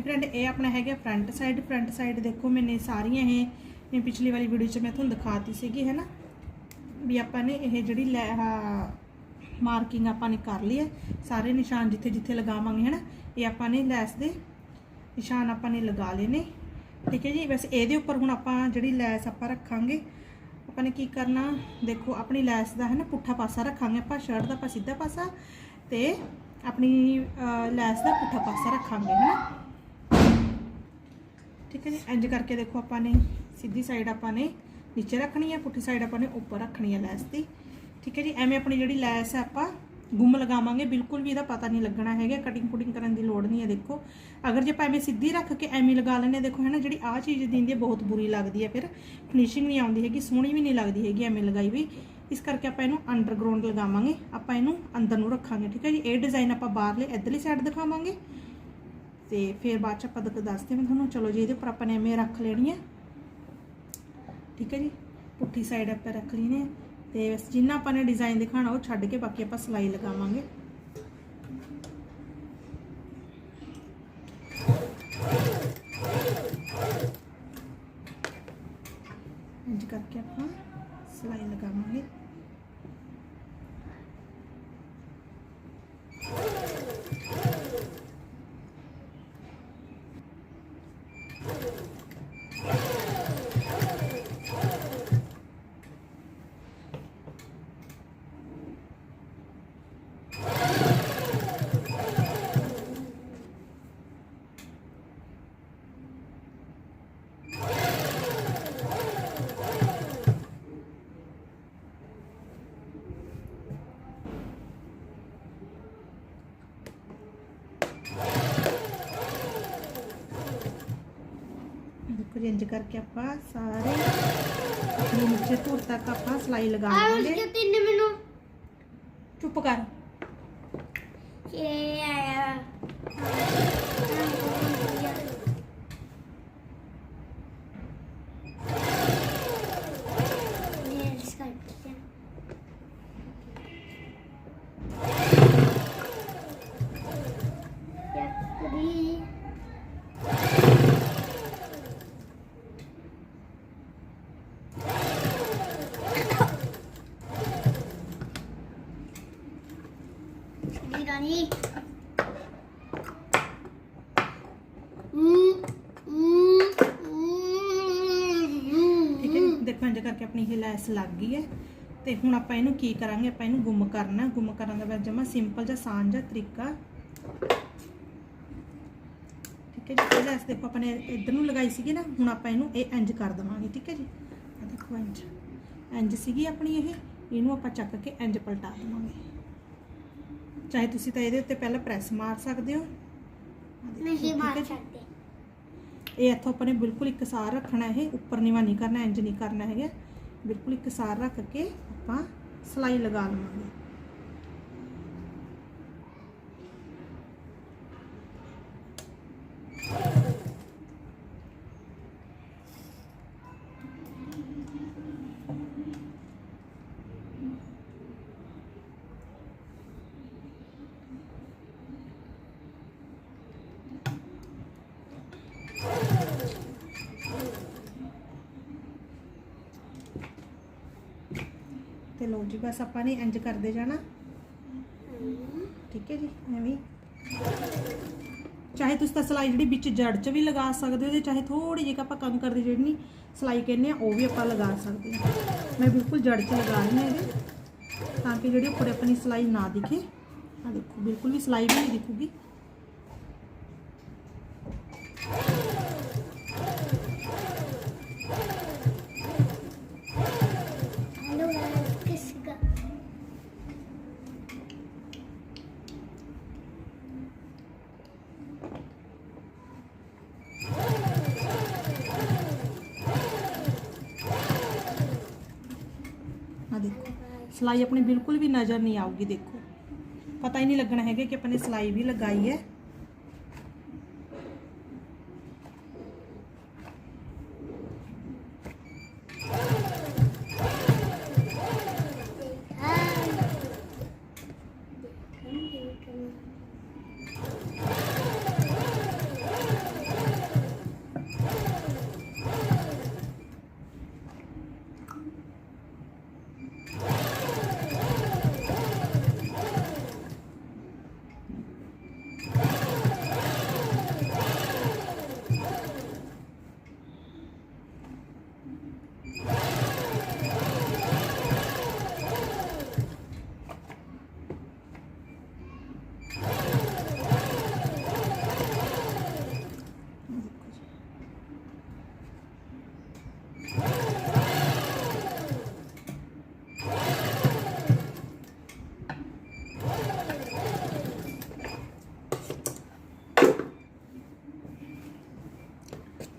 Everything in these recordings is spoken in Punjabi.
ਹਾਂਜੀ ਫਰੈਂਡ ਇਹ ਆਪਣਾ ਹੈਗਾ ਫਰੰਟ ਸਾਈਡ ਫਰੰਟ ਸਾਈਡ ਦੇਖੋ ਮੈਨੇ ਸਾਰੀਆਂ ਇਹ ਪਿਛਲੀ ਵਾਲੀ ਵੀਡੀਓ 'ਚ ਮੈਂ ਤੁਹਾਨੂੰ ਦਿਖਾਤੀ ਸੀਗੀ ਹੈ ਨਾ ਵੀ ਆਪਾਂ ਨੇ ਇਹ ਜਿਹੜੀ ਲੈ ਮਾਰਕਿੰਗ ਆਪਾਂ ਨੇ ਕਰ ਲਈ ਹੈ, ਸਾਰੇ ਨਿਸ਼ਾਨ ਜਿੱਥੇ ਜਿੱਥੇ ਲਗਾਵਾਂਗੇ ਹੈ ਨਾ ਇਹ ਆਪਾਂ ਨੇ ਲੈਸ ਦੇ ਨਿਸ਼ਾਨ ਆਪਾਂ ਨੇ ਲਗਾ ਲਏ ਨੇ, ਠੀਕ ਹੈ ਜੀ? ਬਸ ਇਹਦੇ ਉੱਪਰ ਹੁਣ ਆਪਾਂ ਜਿਹੜੀ ਲੈਸ ਆਪਾਂ ਰੱਖਾਂਗੇ, ਆਪਾਂ ਨੇ ਕੀ ਕਰਨਾ? ਦੇਖੋ, ਆਪਣੀ ਲੈਸ ਦਾ ਹੈ ਨਾ ਪੁੱਠਾ ਪਾਸਾ ਰੱਖਾਂਗੇ ਆਪਾਂ ਸ਼ਰਟ ਦਾ ਆਪਾਂ ਸਿੱਧਾ ਪਾਸਾ ਤੇ ਆਪਣੀ ਲੈਸ ਦਾ ਪੁੱਠਾ ਪਾਸਾ ਰੱਖਾਂਗੇ ਹੈ ਨਾ ਠੀਕ ਹੈ ਜੀ? ਇੰਜ ਕਰਕੇ ਦੇਖੋ ਆਪਾਂ ਨੇ ਸਿੱਧੀ ਸਾਈਡ ਆਪਾਂ ਨੇ ਨੀਚੇ ਰੱਖਣੀ ਹੈ ਪੁੱਠੀ ਸਾਈਡ ਆਪਾਂ ਨੇ ਉੱਪਰ ਰੱਖਣੀ ਹੈ ਲੈਸ ਦੀ। ਠੀਕ ਹੈ ਜੀ? ਐਵੇਂ ਆਪਣੀ ਜਿਹੜੀ ਲੈਸ ਹੈ ਆਪਾਂ ਗੁੰਮ ਲਗਾਵਾਂਗੇ। ਬਿਲਕੁਲ ਵੀ ਇਹਦਾ ਪਤਾ ਨਹੀਂ ਲੱਗਣਾ ਹੈਗਾ ਕਟਿੰਗ ਕੁਟਿੰਗ ਕਰਨ ਦੀ ਲੋੜ ਨਹੀਂ ਹੈ ਦੇਖੋ। ਅਗਰ ਜੇ ਆਪਾਂ ਐਵੇਂ ਸਿੱਧੀ ਰੱਖ ਕੇ ਐਵੇਂ ਲਗਾ ਲੈਣੇ ਦੇਖੋ ਹੈ ਨਾ, ਜਿਹੜੀ ਆਹ ਚੀਜ਼ ਦਿੰਦੀ ਹੈ, ਬਹੁਤ ਬੁਰੀ ਲੱਗਦੀ ਹੈ ਫਿਰ। ਫਿਨਿਸ਼ਿੰਗ ਨਹੀਂ ਆਉਂਦੀ ਹੈਗੀ, ਸੋਹਣੀ ਵੀ ਨਹੀਂ ਲੱਗਦੀ ਹੈਗੀ ਐਵੇਂ ਲਗਾਈ ਵੀ। ਇਸ ਕਰਕੇ ਆਪਾਂ ਇਹਨੂੰ ਅੰਡਰਗਰਾਉਂਡ ਲਗਾਵਾਂਗੇ। ਆਪਾਂ ਇਹਨੂੰ ਅੰਦਰ ਨੂੰ ਰੱਖਾਂਗੇ। ਠੀਕ ਹੈ ਜੀ? ਇਹ ਡਿਜ਼ਾਈਨ ਆਪਾਂ ਬਾਹਰਲੇ ਇੱਧਰਲੀ ਸਾਈਡ ਦਿਖਾਵਾਂਗੇ। ਤੇ ਫਿਰ ਬਾਅਦ ਚ ਆਪਾਂ ਦ- ਦੱਸਦੇ ਮੈਂ ਤੁਹਾਨੂੰ, ਚਲੋ ਜੀ ਇਹਦੇ ਉੱਪਰ ਆਪਾਂ ਨੇ ਐਵੇਂ ਰੱਖ ਲੈਣੀ ਹੈ ਠੀਕ ਹੈ ਜੀ? ਪੁੱਠੀ ਸਾਈਡ ਆਪਾਂ ਰੱਖ ਲਈ ਹੈ ਤੇ ਜਿੰਨਾ ਆਪਾਂ ਨੇ ਡਿਜ਼ਾਈਨ ਦਿਖਾਣਾ ਉਹ ਛੱਡ ਕੇ ਬਾਕੀ ਆਪਾਂ ਸਿਲਾਈ ਲਗਾਵਾਂਗੇ। ਇੰਜ ਕਰਕੇ ਆਪਾਂ ਸਿਲਾਈ ਲਗਾਵਾਂਗੇ ਦੇਖੋ ਜੀ ਇੰਜ ਕਰਕੇ ਆਪਾਂ ਸਾਰੇ ਆਪਣੇ ਨੀਚੇ ਧੁਰ ਤੱਕ ਆਪਾਂ ਸਿਲਾਈ ਲਗਾ ਆ ਲਵਾਂਗੇ। ਉਸਕੇ ਤਿੰਨ ਮੈਨੂੰ। ਚੁੱਪ ਕਰ। ਇਹ ਦੀ ਠੀਕ ਹੈ ਦੇਖੋ ਇੰਜ ਕਰਕੇ ਆਪਣੀ ਇਹ ਲੈਸ ਲੱਗ ਗਈ ਹੈ। ਤੇ ਹੁਣ ਆਪਾਂ ਇਹਨੂੰ ਕੀ ਕਰਾਂਗੇ? ਆਪਾਂ ਇਹਨੂੰ ਗੁੰਮ ਕਰਨਾ ਗੁੰਮ ਕਰਨ ਦਾ ਬਾਅਦ ਜਮਾ ਸਿੰਪਲ ਜਿਹਾ ਆਸਾਨ ਜਿਹਾ ਤਰੀਕਾ। ਠੀਕ ਹੈ ਜੀ? ਇਹ ਲੈਸ ਦੇਖੋ, ਆਪਾਂ ਨੇ ਇੱਧਰ ਨੂੰ ਲਗਾਈ ਸੀਗੀ ਨਾ, ਹੁਣ ਆਪਾਂ ਇਹਨੂੰ ਇਹ ਇੰਜ ਕਰ ਦੇਵਾਂਗੇ। ਠੀਕ ਹੈ ਜੀ? ਆ ਦੇਖੋ ਇੰਜ ਇੰਜ ਸੀਗੀ ਆਪਣੀ ਇਹ। ਇਹਨੂੰ ਆਪਾਂ ਚੱਕ ਕੇ ਇੰਜ ਪਲਟਾ ਦੇਵਾਂਗੇ। ਚਾਹੇ ਤੁਸੀਂ ਤਾਂ ਇਹਦੇ ਉੱਤੇ ਪਹਿਲਾਂ ਪ੍ਰੈਸ ਮਾਰ ਸਕਦੇ ਹੋ। ਨਹੀਂ ਮਾਰ? ਸਕਦੇ। ਇਹ ਇੱਥੋਂ ਆਪਾਂ ਨੇ ਬਿਲਕੁਲ ਇੱਕਸਾਰ ਰੱਖਣਾ ਇਹ ਉੱਪਰ ਨੀਵਾ ਨਹੀਂ ਕਰਨਾ ਇੰਜ ਨਹੀਂ ਕਰਨਾ ਹੈਗਾ। ਬਿਲਕੁਲ ਇੱਕਸਾਰ ਰੱਖ ਕੇ ਆਪਾਂ ਸਲਾਈ ਲਗਾ ਲਵਾਂਗੇ। ਲਓ ਜੀ, ਬਸ ਆਪਾਂ ਨੇ ਇੰਜ ਕਰਦੇ ਜਾਣਾ। ਠੀਕ ਹੈ ਜੀ, ਐਵੇਂ। ਚਾਹੇ ਤੁਸੀਂ ਤਾਂ ਸਲਾਈ ਜਿਹੜੀ ਵਿੱਚ ਜੜ 'ਚ ਵੀ ਲਗਾ ਸਕਦੇ ਹੋ ਤੇ ਚਾਹੇ ਥੋੜੀ ਜਿਹੀ ਆਪਾਂ ਕੰਕਰ ਦੀ ਜਿਹੜੀ ਸਲਾਈ ਕਹਿੰਦੇ ਆ, ਉਹ ਵੀ ਆਪਾਂ ਲਗਾ ਸਕਦੇ ਹਾਂ। ਮੈਂ ਬਿਲਕੁਲ ਜੜ 'ਚ ਲਗਾ ਰਹੀ ਹਾਂ ਇਹਦੇ, ਤਾਂ ਕਿ ਜਿਹੜੀ ਉੱਪਰ ਆਪਣੀ ਸਲਾਈ ਨਾ ਦਿਖੇ। ਆ ਦੇਖੋ, ਬਿਲਕੁਲ ਵੀ ਸਲਾਈ ਵੀ ਨਹੀਂ ਦਿਖੂਗੀ। ਸਲਾਈ ਆਪਣੀ ਬਿਲਕੁਲ ਵੀ ਨਜ਼ਰ ਨਹੀਂ ਆਊਗੀ, ਦੇਖੋ। ਪਤਾ ਹੀ ਨਹੀਂ ਲੱਗਣਾ ਹੈਗਾ ਕਿ ਆਪਾਂ ਨੇ ਸਲਾਈ ਵੀ ਲਗਾਈ ਹੈ।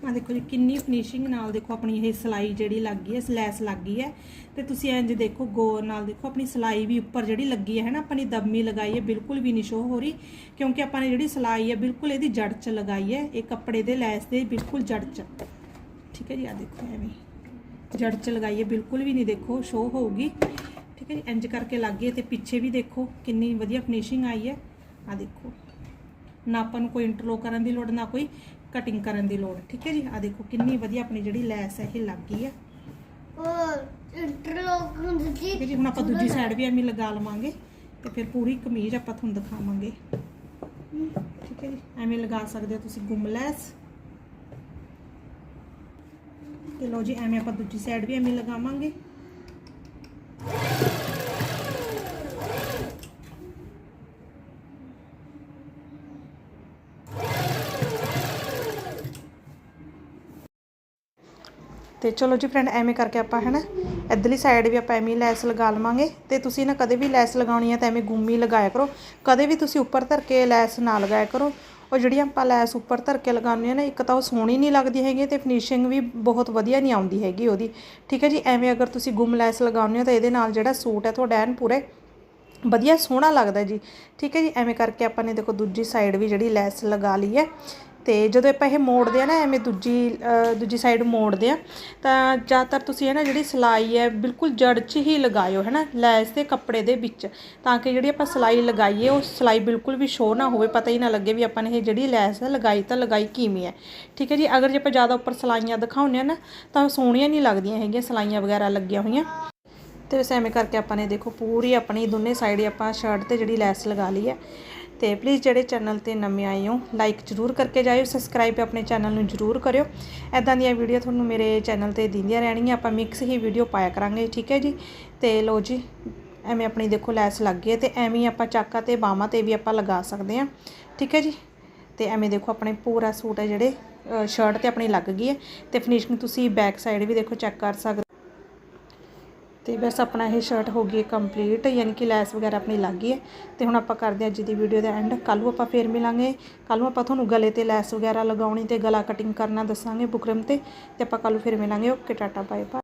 ਆ ਦੇਖੋ ਜੀ, ਕਿੰਨੀ ਫਿਨਿਸ਼ਿੰਗ ਨਾਲ ਦੇਖੋ ਆਪਣੀ ਇਹ ਸਲਾਈ ਜਿਹੜੀ ਲੱਗ ਗਈ ਹੈ, ਲੈਸ ਲੱਗ ਗਈ ਹੈ। ਤੇ ਤੁਸੀਂ ਇੰਜ ਦੇਖੋ, ਗੋਰ ਨਾਲ ਦੇਖੋ, ਆਪਣੀ ਸਲਾਈ ਵੀ ਉੱਪਰ ਜਿਹੜੀ ਲੱਗੀ ਹੈ ਨਾ ਆਪਣੀ ਦਬਮੀ ਲਗਾਈ ਹੈ, ਬਿਲਕੁਲ ਵੀ ਨਹੀਂ ਸ਼ੋ ਹੋ ਰਹੀ, ਕਿਉਂਕਿ ਆਪਾਂ ਨੇ ਜਿਹੜੀ ਸਲਾਈ ਹੈ, ਬਿਲਕੁਲ ਇਹਦੀ ਜੜ 'ਚ ਲਗਾਈ ਹੈ, ਇਹ ਕੱਪੜੇ ਦੇ ਲੈਸ ਦੇ ਬਿਲਕੁਲ ਜੜ 'ਚ। ਠੀਕ ਹੈ ਜੀ ਆ ਦੇਖੋ ਐਵੇਂ ਜੜ 'ਚ ਲਗਾਈ ਹੈ, ਬਿਲਕੁਲ ਵੀ ਨਹੀਂ ਦੇਖੋ ਸ਼ੋ ਹੋਊਗੀ। ਠੀਕ ਹੈ ਜੀ ਇੰਜ ਕਰਕੇ ਲੱਗ ਗਈ ਹੈ, ਤੇ ਪਿੱਛੇ ਵੀ ਦੇਖੋ, ਕਿੰਨੀ ਵਧੀਆ ਫਿਨਿਸ਼ਿੰਗ ਆਈ ਹੈ। ਆ ਦੇਖੋ। ਨਾ ਆਪਾਂ ਨੂੰ ਕੋਈ ਇੰਟਰਲੋਕ ਕਰਨ ਦੀ ਲੋੜ ਨਾ ਕੋਈ ਕਟਿੰਗ ਕਰਨ ਦੀ ਲੋੜ। ਠੀਕ ਹੈ ਜੀ? ਆ ਦੇਖੋ ਕਿੰਨੀ ਵਧੀਆ ਆਪਣੀ ਜਿਹੜੀ ਲੈਸ ਹੈ ਇਹ ਲੱਗ ਗਈ ਹੈ ਉਹ ਇੰਟਰਲੋਕ ਹੁੰਦੀ ਠੀਕ ਹੈ ਸੀ ਜੀ ਹੁਣ ਆਪਾਂ ਦੂਜੀ ਸਾਈਡ ਵੀ ਐਵੇਂ ਲਗਾ ਲਵਾਂਗੇ ਤੇ ਫਿਰ ਪੂਰੀ ਕਮੀਜ਼ ਆਪਾਂ ਤੁਹਾਨੂੰ ਦਿਖਾਵਾਂਗੇ। ਠੀਕ ਹੈ ਜੀ? ਐਵੇਂ ਲਗਾ ਸਕਦੇ ਹੋ ਤੁਸੀਂ ਗੁੰਮ ਲੈਸ। ਤੇ ਲੋ ਜੀ ਐਵੇਂ ਆਪਾਂ ਦੂਜੀ ਸਾਈਡ ਵੀ ਐਵੇਂ ਲਗਾਵਾਂਗੇ। ਤੇ ਚਲੋ ਜੀ ਫਰੈਂਡ ਐਵੇਂ ਕਰਕੇ ਆਪਾਂ ਹੈ ਨਾ ਇੱਧਰਲੀ ਸਾਈਡ ਵੀ ਆਪਾਂ ਐਵੇਂ ਹੀ ਲੈਸ ਲਗਾ ਲਵਾਂਗੇ ਤੇ ਤੁਸੀਂ ਨਾ ਕਦੇ ਵੀ ਲੈਸ ਲਗਾਉਣੀ ਹੈ ਤਾਂ ਐਵੇਂ ਗੁੰਮੀ ਲਗਾਇਆ ਕਰੋ। ਕਦੇ ਵੀ ਤੁਸੀਂ ਉੱਪਰ ਧਰ ਕੇ ਲੈਸ ਨਾ ਲਗਾਇਆ ਕਰੋ। ਉਹ ਜਿਹੜੀ ਆਪਾਂ ਲੈਸ ਉੱਪਰ ਧਰ ਕੇ ਲਗਾਉਂਦੇ ਆ ਨਾ, ਇੱਕ ਤਾਂ ਉਹ ਸੋਹਣੀ ਨਹੀਂ ਲੱਗਦੀ ਹੈਗੀ ਤੇ ਫਿਨਿਸ਼ਿੰਗ ਵੀ ਬਹੁਤ ਵਧੀਆ ਨਹੀਂ ਆਉਂਦੀ ਹੈਗੀ ਉਹਦੀ। ਠੀਕ ਹੈ ਜੀ, ਐਵੇਂ ਅਗਰ ਤੁਸੀਂ ਗੁੰਮ ਲੈਸ ਲਗਾਉਂਦੇ ਹੋ ਤਾਂ ਇਹਦੇ ਨਾਲ ਜਿਹੜਾ ਸੂਟ ਹੈ ਤੁਹਾਡਾ ਐਨ ਪੂਰੇ ਵਧੀਆ ਸੋਹਣਾ ਲੱਗਦਾ ਜੀ। ਠੀਕ ਹੈ ਜੀ, ਐਵੇਂ ਕਰਕੇ ਆਪਾਂ ਨੇ ਦੇਖੋ ਦੂਜੀ ਸਾਈਡ ਵੀ ਜਿਹੜੀ ਲੈਸ ਲਗਾ ਲਈ ਹੈ। ਤੇ ਜਦੋਂ ਆਪਾਂ ਇਹ ਮੋੜਦੇ ਆ ਨਾ, ਐਵੇਂ ਦੂਜੀ ਦੂਜੀ ਸਾਈਡ ਮੋੜਦੇ ਆ, ਤਾਂ ਜ਼ਿਆਦਾਤਰ ਤੁਸੀਂ ਹੈ ਨਾ ਜਿਹੜੀ ਸਲਾਈ ਹੈ, ਬਿਲਕੁਲ ਜੜ 'ਚ ਹੀ ਲਗਾਇਓ ਹੈ ਨਾ ਲੈਸ ਦੇ ਕੱਪੜੇ ਦੇ ਵਿੱਚ, ਤਾਂ ਕਿ ਜਿਹੜੀ ਆਪਾਂ ਸਲਾਈ ਲਗਾਈਏ, ਉਹ ਸਲਾਈ ਬਿਲਕੁਲ ਵੀ ਸ਼ੋ ਨਾ ਹੋਵੇ, ਪਤਾ ਹੀ ਨਾ ਲੱਗੇ ਵੀ ਆਪਾਂ ਨੇ ਇਹ ਜਿਹੜੀ ਲੈਸ ਹੈ, ਲਗਾਈ ਤਾਂ ਲਗਾਈ ਕਿਵੇਂ ਹੈ। ਠੀਕ ਹੈ ਜੀ, ਅਗਰ ਜੇ ਆਪਾਂ ਜ਼ਿਆਦਾ ਉੱਪਰ ਸਲਾਈਆਂ ਦਿਖਾਉਂਦੇ ਆ ਨਾ, ਤਾਂ ਸੋਹਣੀਆਂ ਨਹੀਂ ਲੱਗਦੀਆਂ ਹੈਗੀਆਂ, ਸਲਾਈਆਂ ਵਗੈਰਾ ਲੱਗੀਆਂ ਹੋਈਆਂ। ਤੇ ਵੈਸੇ ਐਵੇਂ ਕਰਕੇ ਆਪਾਂ ਨੇ ਦੇਖੋ, ਪੂਰੀ ਆਪਣੀ ਦੋਨੇ ਸਾਈਡ ਆਪਾਂ ਸ਼ਰਟ ਤੇ ਜਿਹੜੀ ਲੈਸ ਲਗਾ ਲਈ ਹੈ। ਤੇ ਪਲੀਜ਼ ਜਿਹੜੇ ਚੈਨਲ ਤੇ ਨਵੇਂ ਆਏ ਹੋ ਲਾਈਕ ਜ਼ਰੂਰ ਕਰਕੇ ਜਾਇਓ ਸਬਸਕ੍ਰਾਈਬ ਆਪਣੇ ਚੈਨਲ ਨੂੰ ਜ਼ਰੂਰ ਕਰਿਓ। ਐਦਾਂ ਦੀਆਂ ਵੀਡੀਓ ਤੁਹਾਨੂੰ ਮੇਰੇ ਚੈਨਲ ਤੇ ਦਿੰਦੀਆਂ ਰਹਿਣਗੀਆਂ, ਆਪਾਂ ਮਿਕਸ ਹੀ ਵੀਡੀਓ ਪਾਇਆ ਕਰਾਂਗੇ, ਠੀਕ ਹੈ ਜੀ? ਤੇ ਲੋ ਜੀ, ਐਵੇਂ ਆਪਣੀ ਦੇਖੋ ਲੈਸ ਲੱਗ ਗਈ ਹੈ ਤੇ ਐਵੇਂ ਆਪਾਂ ਚਾਕਾਂ ਤੇ ਬਾਹਾਂ ਤੇ ਵੀ ਆਪਾਂ ਲਗਾ ਸਕਦੇ ਹਾਂ, ਠੀਕ ਹੈ ਜੀ? ਤੇ ਐਵੇਂ ਦੇਖੋ ਆਪਣੇ ਪੂਰਾ ਸੂਟ ਹੈ ਜਿਹੜੇ ਸ਼ਰਟ ਤੇ ਆਪਣੀ ਲੱਗ ਗਈ ਹੈ ਤੇ ਫਿਨਿਸ਼ਿੰਗ ਤੁਸੀਂ ਬੈਕ ਸਾਈਡ ਵੀ ਦੇਖੋ ਚੈੱਕ ਕਰ ਸਕਦੇ ਤੇ ਬਸ ਆਪਣਾ ਇਹ ਸ਼ਰਟ ਹੋ ਗਈ ਕੰਪਲੀਟ ਯਾਨੀ ਕਿ ਲੈਸ ਵਗੈਰਾ ਆਪਣੀ ਲੱਗ ਗਈ ਹੈ। ਤੇ ਹੁਣ ਆਪਾਂ ਕਰਦੇ ਹਾਂ ਅੱਜ ਦੀ ਵੀਡੀਓ ਦਾ ਐਂਡ ਕੱਲ ਨੂੰ ਆਪਾਂ ਫੇਰ ਮਿਲਾਂਗੇ। ਕੱਲ ਨੂੰ ਆਪਾਂ ਤੁਹਾਨੂੰ ਗਲੇ ਤੇ ਲੈਸ ਵਗੈਰਾ ਲਗਾਉਣੀ ਤੇ ਗਲਾ ਕਟਿੰਗ ਕਰਨਾ ਦੱਸਾਂਗੇ ਬੁਕਰਮ ਤੇ। ਤੇ ਆਪਾਂ ਕੱਲ ਨੂੰ ਫੇਰ ਮਿਲਾਂਗੇ। Okay tata bye bye